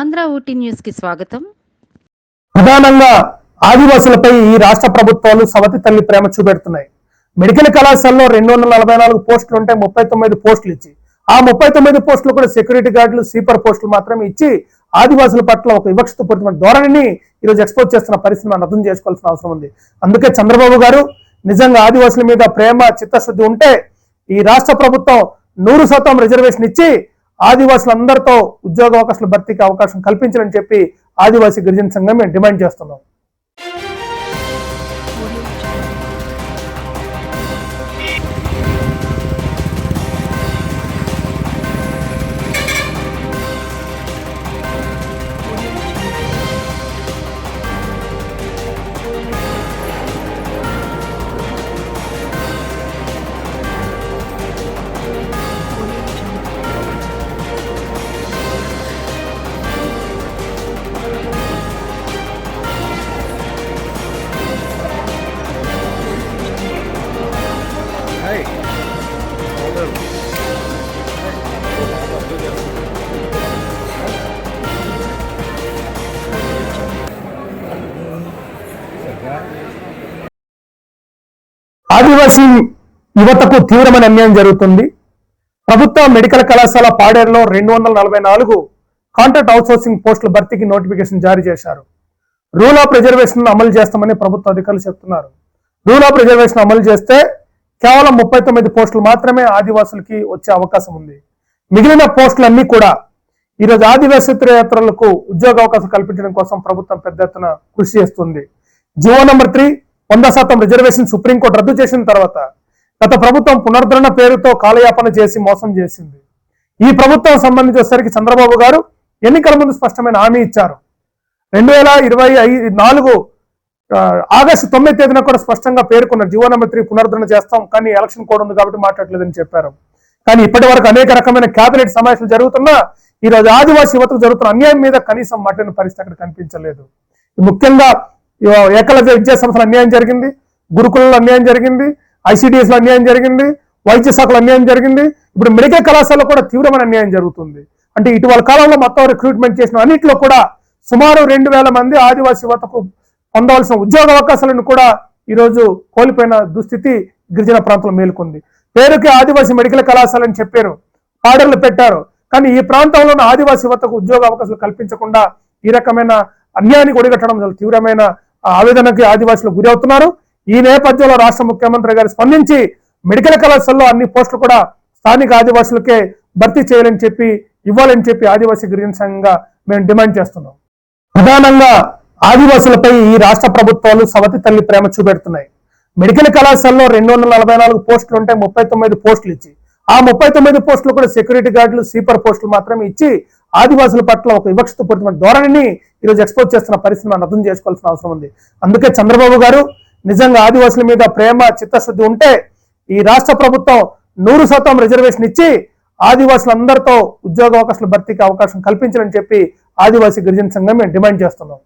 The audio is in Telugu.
ఆంధ్ర ఊటీ న్యూస్కి స్వాగతం. ప్రధానంగా ఆదివాసులపై ఈ రాష్ట్ర ప్రభుత్వాలు సవతి తల్లి ప్రేమ చూపెడుతున్నాయి. మెడికల్ కళాశాలలో రెండు వందల నలభై నాలుగు పోస్టులు ఉంటే ముప్పై తొమ్మిది పోస్టులు ఇచ్చి ఆ ముప్పై తొమ్మిది పోస్టులు కూడా సెక్యూరిటీ గార్డులు స్వీపర్ పోస్టులు మాత్రమే ఇచ్చి ఆదివాసుల పట్ల ఒక వివక్షత వివక్షతపూరితమైన ధోరణిని ఈరోజు ఎక్స్పోజ్ చేస్తున్న పరిస్థితి మనం అర్థం చేసుకోవాల్సిన అవసరం ఉంది. అందుకే చంద్రబాబు గారు నిజంగా ఆదివాసుల మీద ప్రేమ చిత్తశుద్ధి ఉంటే ఈ రాష్ట్ర ప్రభుత్వం నూరు శాతం రిజర్వేషన్ ఇచ్చి ఆదివాసులందరితో ఉద్యోగ అవకాశాలు భర్తీకి అవకాశం కల్పించాలని చెప్పి ఆదివాసీ గిరిజన సంఘం మేము డిమాండ్ చేస్తున్నాం. ఆదివాసీ యువతకు తీవ్రమైన అన్యాయం జరుగుతుంది. ప్రభుత్వ మెడికల్ కళాశాల పాడేరులో రెండు వందల నలభై నాలుగు కాంట్రాక్ట్ అవుట్సోర్సింగ్ పోస్టుల భర్తీకి నోటిఫికేషన్ జారీ చేశారు. రూల్ ఆఫ్ రిజర్వేషన్ అమలు చేస్తామని ప్రభుత్వ అధికారులు చెప్తున్నారు. రూల్ ఆఫ్ రిజర్వేషన్ అమలు చేస్తే కేవలం ముప్పై తొమ్మిది పోస్టులు మాత్రమే ఆదివాసులకి వచ్చే అవకాశం ఉంది. మిగిలిన పోస్టులన్నీ కూడా ఈరోజు ఆదివాసేతరేతరులకు ఉద్యోగ అవకాశం కల్పించడం కోసం ప్రభుత్వం పెద్ద ఎత్తున కృషి చేస్తుంది. జివో నంబర్ త్రీ వంద శాతం రిజర్వేషన్ సుప్రీంకోర్టు రద్దు చేసిన తర్వాత గత ప్రభుత్వం పునరుద్ధరణ పేరుతో కాలయాపన చేసి మోసం చేసింది. ఈ ప్రభుత్వం సంబంధించేసరికి చంద్రబాబు గారు ఎన్నికల ముందు స్పష్టమైన హామీ ఇచ్చారు. రెండు వేల ఇరవై ఐదు నాలుగు ఆగస్టు తొమ్మిది తేదీన కూడా స్పష్టంగా పేర్కొన్నారు జీవో నెంబర్ త్రీ పునరుద్ధరణ చేస్తాం కానీ ఎలక్షన్ కోడ్ ఉంది కాబట్టి మాట్లాడలేదని చెప్పారు. కానీ ఇప్పటి వరకు అనేక రకమైన కేబినెట్ సమావేశాలు జరుగుతున్నా ఈ రోజు ఆదివాసీ యువతకు జరుగుతున్న అన్యాయం మీద కనీసం మాట్లాడిన పరిస్థితి అక్కడ కనిపించలేదు. ముఖ్యంగా ఏకలవ్య విద్యా సంస్థలు అన్యాయం జరిగింది గురుకులలో అన్యాయం జరిగింది ఐసిడిఎస్లో అన్యాయం జరిగింది వైద్య శాఖలో అన్యాయం జరిగింది. ఇప్పుడు మెడికల్ కళాశాలలో కూడా తీవ్రమైన అన్యాయం జరుగుతుంది. అంటే ఇటీవల కాలంలో మొత్తం రిక్రూట్మెంట్ చేసిన అన్నింటిలో కూడా సుమారు రెండు వేల మంది ఆదివాసీ యువతకు పొందవలసిన ఉద్యోగ అవకాశాలను కూడా ఈరోజు కోల్పోయిన దుస్థితి గిరిజన ప్రాంతంలో మేలుకుంది. పేరుకి ఆదివాసీ మెడికల్ కళాశాల అని చెప్పారు ఆర్డర్లు పెట్టారు. కానీ ఈ ప్రాంతంలో ఉన్న ఆదివాసీ యువతకు ఉద్యోగ అవకాశాలు కల్పించకుండా ఈ రకమైన అన్యాయానికి ఒడిగట్టడం చాలా తీవ్రమైన ఆవేదనకి ఆదివాసులు గురి అవుతున్నారు. ఈ నేపథ్యంలో రాష్ట్ర ముఖ్యమంత్రి గారు స్పందించి మెడికల్ కళాశాలలో అన్ని పోస్టులు కూడా స్థానిక ఆదివాసులకే భర్తీ చేయాలని చెప్పి ఇవ్వాలని చెప్పి ఆదివాసీ గిరిజన సంఘంగా మేము డిమాండ్ చేస్తున్నాం. ప్రధానంగా ఆదివాసులపై ఈ రాష్ట్ర ప్రభుత్వాలు సవతి తల్లి ప్రేమ చూపెడుతున్నాయి. మెడికల్ కళాశాలలో రెండు వందల నలభై నాలుగు పోస్టులు ఉంటే ముప్పై తొమ్మిది పోస్టులు ఇచ్చి ఆ ముప్పై తొమ్మిది పోస్టులు కూడా సెక్యూరిటీ గార్డులు స్వీపర్ పోస్టులు మాత్రమే ఇచ్చి ఆదివాసుల పట్ల ఒక వివక్షతపూరితమైన ధోరణిని ఈరోజు ఎక్స్పోజ్ చేస్తున్న పరిస్థితి మనం అర్థం చేసుకోవాల్సిన అవసరం ఉంది. అందుకే చంద్రబాబు గారు నిజంగా ఆదివాసుల మీద ప్రేమ చిత్తశుద్ధి ఉంటే ఈ రాష్ట్ర ప్రభుత్వం నూరు శాతం రిజర్వేషన్ ఇచ్చి ఆదివాసులందరితో ఉద్యోగ అవకాశాలు భర్తీకి అవకాశం కల్పించాలని చెప్పి ఆదివాసీ గిరిజన సంఘం మేము డిమాండ్ చేస్తున్నాం.